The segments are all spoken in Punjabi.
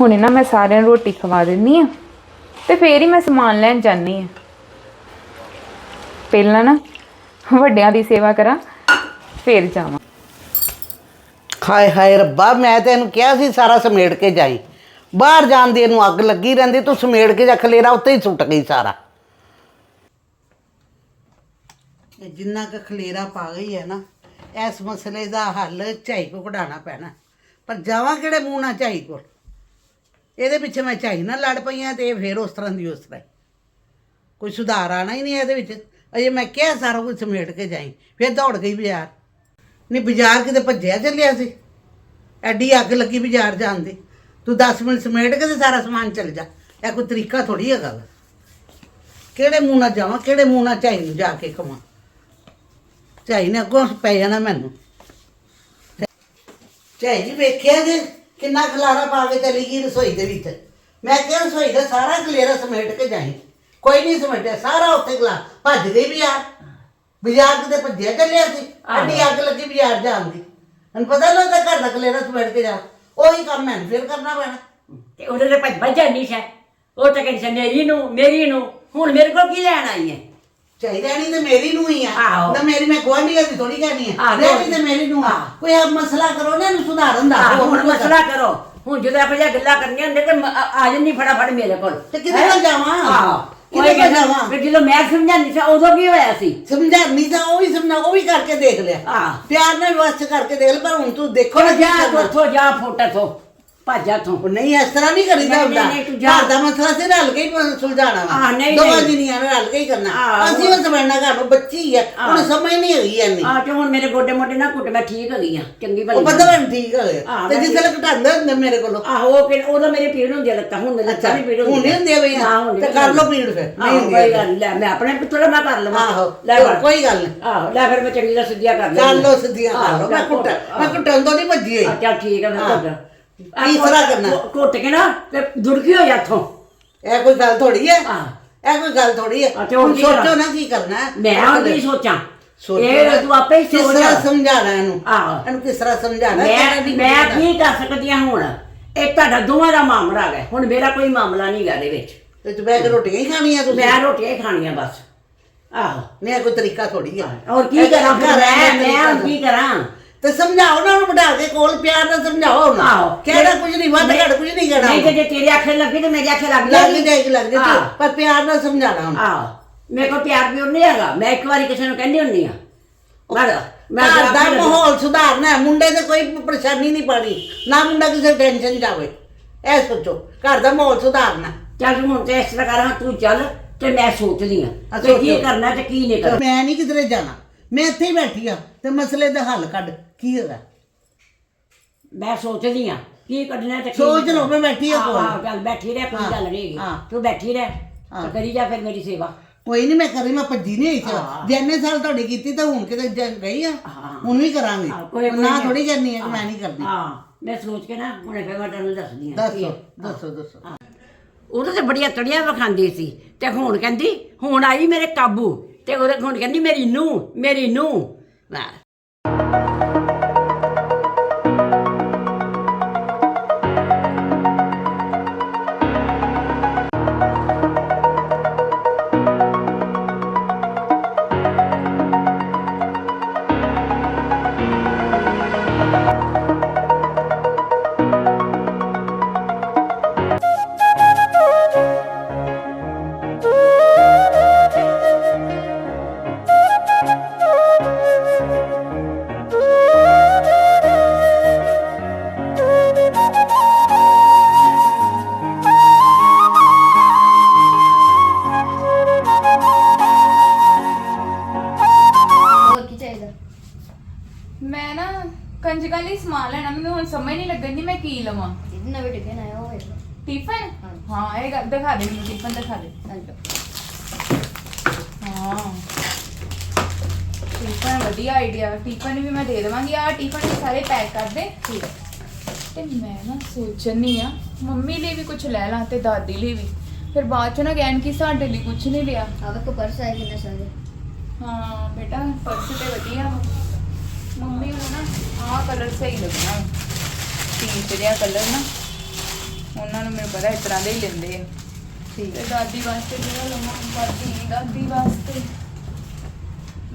ਹੁਣੇ ਨਾ ਮੈਂ ਸਾਰਿਆਂ ਨੂੰ ਰੋਟੀ ਖਵਾ ਦਿੰਨੀ ਆ ਤੇ ਫੇਰ ਹੀ ਮੈਂ ਸਮਾਨ ਲੈਣ ਜਾਨੀ ਆ ਪਹਿਲਾਂ ਨਾ ਵੱਡਿਆਂ ਦੀ ਸੇਵਾ ਕਰਾਂ ਫੇਰ ਜਾਵਾਂ। ਹਾਏ ਹਾਏ ਰੱਬਾ ਮੈਂ ਤੈਨੂੰ ਕਿਹਾ ਸੀ ਸਾਰਾ ਸਮੇੜ ਕੇ ਜਾਈ। ਬਾਹਰ ਜਾਣ ਦੀ ਇਹਨੂੰ ਅੱਗ ਲੱਗੀ ਰਹਿੰਦੀ ਤੂੰ ਸਮੇੜ ਕੇ ਜਾ ਖਲੇਰਾ ਉੱਤੇ ਹੀ ਸੁੱਟ ਗਈ ਸਾਰਾ। ਇਹ ਜਿੰਨਾ ਕੁ ਖਲੇਰਾ ਪਾ ਗਈ ਹੈ ਨਾ ਇਸ ਮਸਲੇ ਦਾ ਹੱਲ ਝਾਈ ਕੋ ਕਢਾਉਣਾ ਪੈਣਾ। ਪਰ ਜਾਵਾਂ ਕਿਹੜੇ ਮੂੰਹ ਨਾਲ ਝਾਈ ਕੋਲ? ਇਹਦੇ ਪਿੱਛੇ ਮੈਂ ਝਾਈ ਨਾਲ ਲੜ ਪਈ ਪਈਆਂ ਤੇ ਇਹ ਫੇਰ ਉਸ ਤਰ੍ਹਾਂ ਦੀ ਉਸ ਤਰ੍ਹਾਂ ਹੀ। ਕੋਈ ਸੁਧਾਰ ਆਣਾ ਹੀ ਨਹੀਂ ਇਹਦੇ ਵਿੱਚ। ਅਜੇ ਮੈਂ ਕਿਹਾ ਸਾਰਾ ਕੁਝ ਸਮੇਟ ਕੇ ਜਾਈ, ਫਿਰ ਦੌੜ ਗਈ ਬਾਜ਼ਾਰ। ਨਹੀਂ, ਬਾਜ਼ਾਰ ਕਿਤੇ ਭੱਜਿਆ ਚੱਲਿਆ ਸੀ। ਐਡੀ ਅੱਗ ਲੱਗੀ ਬਾਜ਼ਾਰ ਜਾਣ ਦੀ। ਤੂੰ 10 ਮਿੰਟ ਸਮੇਟ ਕੇ ਤੇ ਸਾਰਾ ਸਮਾਨ ਚੱਲ ਜਾ। ਇਹ ਕੋਈ ਤਰੀਕਾ ਥੋੜੀ ਹੈਗਾ ਵਾ। ਕਿਹੜੇ ਮੂੰਹ ਨਾਲ ਜਾਵਾਂ, ਕਿਹੜੇ ਮੂੰਹ ਨਾਲ ਝਾਈ ਨੂੰ ਜਾ ਕੇ ਕਵਾਂ ਝਾਈ ਨੇ ਅੱਗੋਂ ਪੈ ਜਾਣਾ ਮੈਨੂੰ। ਝਾਈ ਜੀ ਵੇਖਿਆ ਜੇ? ਕਿੰਨਾ ਖਲਾਰਾ ਪਾ ਕੇ ਚਲੀ ਗਈ ਰਸੋਈ ਦੇ ਵਿੱਚ। ਮੈਂ ਕਿਹਾ ਰਸੋਈ ਦਾ ਸਾਰਾ ਖਲੇਰਾ ਸਮੇਟ ਕੇ ਜਾਈ। ਕੋਈ ਨਹੀਂ ਸਮੇਟਿਆ ਸਾਰਾ ਉੱਥੇ ਖਲਾ ਭੱਜ ਗਈ ਬਾਜ਼ਾਰ ਬਾਜ਼ਾਰ ਕਿਤੇ ਭੱਜਿਆ ਚੱਲਿਆ ਸੀ। ਅੱਡੀ ਅੱਗ ਲੱਗੀ ਬਾਜ਼ਾਰ ਜਾਣ ਦੀ। ਹੁਣ ਪਤਾ ਲੱਗਦਾ ਘਰ ਦਾ ਖਲੇਰਾ ਸਮੇਟ ਕੇ ਜਾ ਉਹੀ ਕੰਮ ਮੈਨੂੰ ਫਿਰ ਕਰਨਾ ਪੈਣਾ। ਤੇ ਉਹਦੇ ਤੇ ਭੱਜ ਭੱਜ ਜਾਂਦੀ ਹੈ ਉਹ ਤਾਂ ਕਹਿੰਦੀ ਸੀ ਮੇਰੀ ਨੂੰ ਮੇਰੀ ਨੂੰ। ਹੁਣ ਮੇਰੇ ਕੋਲ ਕੀ ਲੈਣ ਆਈ ਹੈ? ਚਾਹੀ ਰਹਿਣੀ ਤੇ ਮੇਰੀ ਨੂੰ ਹੀ ਆ ਆਹੋ। ਨਾ ਮੇਰੀ ਮੈਂ ਗੁਆਂਢੀਆਂ ਦੀ ਥੋੜੀ ਕਹਿਣੀ ਆ ਆਹੋ। ਰਹਿਣੀ ਤੇ ਮੇਰੀ ਨੂੰ ਆ ਆਹ। ਕੋਈ ਆ ਮਸਲਾ ਕਰੋ ਨਾ ਇਹਨੂੰ ਸੁਧਾਰਨ ਦਾ ਆਹ, ਹੁਣ ਮਸਲਾ ਕਰੋ ਹੁਣ ਜਦੋਂ ਆਪਾਂ ਜੇ ਗੱਲਾਂ ਕਰਨੀਆਂ ਹੁੰਦੀਆਂ ਤੇ ਮ- ਆ ਆ ਜਾਂਦੀ ਫਟਾਫਟ ਮੇਰੇ ਕੋਲ ਤੇ ਕਿਹਦੇ ਕੋਲ ਜਾਵਾਂ? ਆਹ ਕਿਹਦੇ ਕਿਹਦੇ ਕੋਲ ਜਾਵਾਂ? ਫਿਰ ਜਦੋਂ ਮੈਂ ਸਮਝਾਉਂਦੀ ਸੀ ਉਦੋਂ ਕੀ ਹੋਇਆ ਸੀ ਸਮਝਾਣੀ ਤਾਂ ਉਹ ਵੀ ਸਮਝਾ ਉਹ ਵੀ ਕਰਕੇ ਦੇਖ ਲਿਆ ਆਹ। ਪਿਆਰ ਨਾਲ ਵਸਤ ਕਰਕੇ ਦੇਖ ਲਿਆ ਪਰ ਹੁਣ ਤੂੰ ਦੇਖੋ ਨਾ ਕੀ ਜਾ ਕਰਨਾ। ਉੱਥੋਂ ਜਾ ਫੋਟਾ ਤੋਂ ਭੱਜ ਜਾ ਤੋਂ ਨਹੀਂ ਇਸ ਤਰ੍ਹਾਂ ਨਹੀਂ ਕਰੀਦਾ ਨਹੀਂ, ਹੁੰਦਾ। ਨਹੀਂ, ਨਹੀਂ, ਤੂੰ ਜਾ। ਘਰ ਦਾ ਮਸਲਾ ਸੀ ਰਲ ਕੇ ਹੀ ਸੁਲਝਾਣਾ ਵਾ। ਹਾਂ, ਨਹੀਂ, ਦੋਵਾਂ ਨਹੀਂ। ਜੀਆਂ ਨੇ ਰਲ ਕੇ ਹੀ ਕਰਨਾ। ਅਸੀਂ ਉਹ ਸਮਝਣਾ ਘਰ ਨੂੰ ਬੱਚੀ ਹੈ। ਹੁਣ ਸਮਝ ਨਹੀਂ ਹੈਗੀ ਐਨੀ ਆ ਤੇ ਹੁਣ ਮੇਰੇ ਗੋਡੇ ਮੋਢੇ ਨਾ ਘੁੱਟ ਮੈਂ ਠੀਕ ਹੋ ਗਈ ਆ ਚੰਗੀ ਭਲੀ ਉਹ ਪਤਾ ਮੈਨੂੰ ਠੀਕ ਹੋ ਗਿਆ ਆਹ, ਤੇ ਮੈਂ ਵੇਲੇ ਘਟਾਉਂਦੇ ਹੁੰਦੇ ਮੇਰੇ ਕੋਲੋਂ। ਆਹੋ ਉਹ ਕਿ ਉਦੋਂ ਮੇਰੇ ਪੀੜ ਹੁੰਦੀ ਲੱਤਾਂ ਹੁਣ ਮੇਰੇ ਲੱਤਾਂ ਵੀ ਪੀੜ ਹੁਣ ਨਹੀਂ ਬਈ ਹੁਣ ਤੇ ਕਰ ਲਓ ਪੀੜ ਫਿਰ ਨਹੀਂ ਕੋਈ ਗੱਲ ਨੀ, ਲੈ ਮੈਂ ਆਪਣੇ ਪੁੱਤਰ ਮੈਂ ਕਰ ਲਵਾਂ। ਆਹੋ ਲੈ ਫੜ। ਕੋਈ ਗੱਲ ਨਹੀਂ ਆਹੋ ਲੈ ਫਿਰ ਮੈਂ ਚੰਗੀ ਤਰ੍ਹਾਂ ਸਿੱਧੀਆਂ ਕਰ ਕਰ ਲੈਂਦੀ ਲਓ ਸਿੱਧੀਆਂ ਕਰ ਲਓ। ਮੈਂ ਆਹੋ, ਕੁੱਟ। ਮੈਂ ਕੁੱਟਣ ਤੋਂ ਨਹੀਂ ਭੱਜੀ ਹੋਈ। ਆ ਚੱਲ ਠੀਕ ਹੈ ਮੈਂ ਹਾਂ। ਤੁਹਾਡਾ ਤਰ੍ਹਾਂ ਕਰਨਾ। ਘੁੱਟ ਕੇ ਨਾ ਤੇ ਦੁਰਕੀ ਹੋ ਜਾਥੋਂ ਇਹ ਕੋਈ ਗੱਲ ਥੋੜੀ ਹੈ? ਹਾਂ। ਇਹ ਕੋਈ ਗੱਲ ਥੋੜੀ ਹੈ? ਹਾਂ, ਤੇ ਹੁਣ ਹੁਣ ਕੀ ਸੋਚੋ? ਨਾ ਕੀ ਕਰਨਾ ਹੈ? ਮੈਂ ਹੁਣ ਕੀ ਸੋਚਾਂ? ਸੋਚੋ ਇਹ ਨਾ, ਤੂੰ ਆਪੇ ਹੀ ਕਿਸ ਸੋਚ ਤਰ੍ਹਾਂ ਸਮਝਾਣਾ ਇਹਨੂੰ? ਆਹੋ। ਇਹਨੂੰ ਕਿਸ ਤਰ੍ਹਾਂ ਸਮਝਾਣਾ ਮੈਂ ਮੈਂ ਕੀ ਕਰ ਸਕਦੀ ਹਾਂ ਹੁਣ? ਇਹ ਤੁਹਾਡਾ ਦੋਵਾਂ ਦਾ ਮਾਮਲਾ ਹੈ ਹੁਣ ਮੇਰਾ ਕੋਈ ਮਾਮਲਾ ਨਹੀਂ ਗਾ ਇਹਦੇ ਵਿੱਚ। ਤੇ ਤੂੰ ਬਹਿ ਕੇ ਰੋਟੀਆਂ ਹੀ ਖਾਣੀਆਂ ਤੁਸੀਂ? ਮੈਂ ਰੋਟੀਆਂ ਹੀ ਖਾਣੀਆਂ ਬਸ। ਆਹੋ। ਨਹੀਂ ਇਹ ਕੋਈ ਤਰੀਕਾ ਥੋੜੀ ਹੈ। ਔਰ ਕੀ ਇਹ ਕਰਾਂ ਫਿਰ? ਘਰ ਰਹਿਣ ਮੈਂ ਦਾ ਮੈਂ ਹੁਣ ਤਰੀਕਾ ਕੀ ਕਰਾਂ? ਤੇ ਸਮਝਾਓ ਨਾ ਉਹਨੂੰ ਬਿਠਾ ਕੇ ਕੋਲ ਪਿਆਰ ਨਾਲ ਸਮਝਾਓ ਉਹਨੂੰ। ਆਹੋ। ਕਹਿਣਾ ਕੁਝ ਨਹੀਂ ਵੱਧ ਘੜ ਕੁਝ ਨਹੀਂ ਕਹਿਣਾ ਨਹੀਂ ਤੇ ਜੇ ਤੇਰੇ ਆਖੇ ਲੱਗੀ ਤੇ ਮੇਰੇ ਆਖੇ ਲੱਗ ਲੱਗ ਜਾਏਗੀ। ਜਾਏਗੀ ਲੱਗ ਜਾਏਗੀ। ਪਰ ਪਿਆਰ ਨਾਲ ਸਮਝਾਣਾ ਉਹਨੂੰ। ਆਹੋ। ਮੇਰੇ ਕੋਲ ਪਿਆਰ ਪਿਓਰ ਨਹੀਂ ਹੈਗਾ। ਮੈਂ ਇੱਕ ਵਾਰੀ ਕਿਸੇ ਨੂੰ ਕਹਿੰਦੀ ਹੁੰਦੀ ਆ ਮੈਂ ਮੈਂ ਘਰ ਦਾ ਮਾਹੌਲ ਸੁਧਾਰਨਾ ਹੈ। ਮੁੰਡੇ ਤੇ ਕੋਈ ਪਰੇਸ਼ਾਨੀ ਨਹੀਂ ਪਾਣੀ। ਨਾ ਮੁੰਡਾ ਕਿਸੇ ਟੈਨਸ਼ਨ ਜਾਵੇ। ਇਹ ਸੋਚੋ ਘਰ ਦਾ ਮਾਹੌਲ ਸੁਧਾਰਨਾ ਚੱਲ ਹੁਣ ਤੇ ਇਸ ਤਰ੍ਹਾਂ ਕਰਾਂ ਤੂੰ ਚੱਲ ਤੇ ਮੈਂ ਸੋਚਦੀ ਆ ਆ ਤੇ ਕੀ ਸੋਚੋ। ਕਰਨਾ ਤੇ ਕੀ ਨਹੀਂ ਕਰਨਾ। ਮੈਂ ਨਹੀਂ ਕਿਧਰੇ ਜਾਣਾ। ਮੈਂ ਇੱਥੇ ਹੀ ਬੈਠੀ ਆ ਤੇ ਮਸਲੇ ਦਾ ਹੱਲ ਕੱਢ। ਕੀ ਹੈਗਾ ਮੈਂ ਸੋਚਦੀ ਆ ਕੀ ਕੱਢਣਾ ਤੇ ਕੀ ਸੋਚ ਲਓ, ਮੈਂ ਬੈਠੀ ਆ ਕੋਲ। ਹਾਂ ਚੱਲ ਬੈਠੀ ਰਹਿ ਕੋਈ ਗੱਲ ਨਹੀਂ ਹਾਂ। ਤੂੰ ਬੈਠੀ ਰਹਿ। ਤੇ ਕਰੀ ਜਾ ਫਿਰ ਮੇਰੀ ਸੇਵਾ। ਕੋਈ ਨਹੀਂ ਮੈਂ ਕਰੀ ਮੈਂ ਭੱਜੀ ਨਹੀਂ ਹਾਂ। ਜਿੰਨੇ ਸਾਲ ਤੁਹਾਡੀ ਕੀਤੀ ਤਾਂ ਹੁਣ ਕਿਤੇ ਗਈ ਆ। ਹੁਣ ਵੀ ਕਰਾਂਗੇ। ਨਾ। ਥੋੜੀ ਕਰਨੀ ਹੈ ਮੈਂ ਨਹੀਂ ਕਰਦੀ। ਹਾਂ। ਮੈਂ ਸੋਚ ਕੇ ਨਾ ਹੁਣੇ ਫਿਰ ਮੈਂ ਤੈਨੂੰ ਦੱਸਦੀ ਆ ਦੱਸੋ ਦੱਸੋ ਦੱਸੋ। ਉਹਦੇ ਤੇ ਬੜੀਆਂ ਤੜੀਆਂ ਵਿਖਾਉਂਦੀ ਸੀ ਤੇ ਹੁਣ ਕਹਿੰਦੀ ਹੁਣ ਆਈ ਮੇਰੇ ਕਾਬੂ ਤੇ ਉਹਦੇ ਹੁਣ ਕਹਿੰਦੀ ਮੇਰੀ ਨੂੰ ਮੇਰੀ ਨੂੰ ਲੈ ਟਿਫਨ ਵੀ ਮੈਂ ਦੇ ਦੇਵਾਂਗੀ। ਆ ਟਿਫਨ ਵੀ ਸਾਰੇ ਪੈਕ ਕਰ ਦੇ। ਠੀਕ ਤੇ ਮੈਂ ਨਾ ਸੋਚਣੀ ਆ ਮੰਮੀ ਲਈ ਵੀ ਕੁਝ ਲੈ ਲਾਂ ਤੇ ਦਾਦੀ ਲਈ ਵੀ। ਫਿਰ ਬਾਅਦ ਚ ਨਾ ਕਹਿਣ ਕਿ ਸਾਡੇ ਲਈ ਕੁਝ ਨਹੀਂ ਲਿਆ। ਆ ਵੇਖੋ ਪਰਸ ਆਏ ਕਿੰਨੇ ਸਾਰੇ ਹਾਂ ਬੇਟਾ ਪਰਸ ਤੇ ਵਧੀਆ ਵਾ। ਮੰਮੀ ਨੂੰ ਨਾ ਆਹ ਕਲਰ ਸਹੀ ਲੱਗਣਾ ਪੀਚ ਜਿਹਾ ਕਲਰ ਨਾ। ਉਹਨਾਂ ਨੂੰ ਮੈਨੂੰ ਪਤਾ ਇਸ ਤਰ੍ਹਾਂ ਦੇ ਹੀ ਲੈਂਦੇ ਆ। ਠੀਕ ਤੇ ਦਾਦੀ ਵਾਸਤੇ ਜਿਹੜਾ ਲਵਾਂ ਦਾਦੀ ਦਾਦੀ ਵਾਸਤੇ।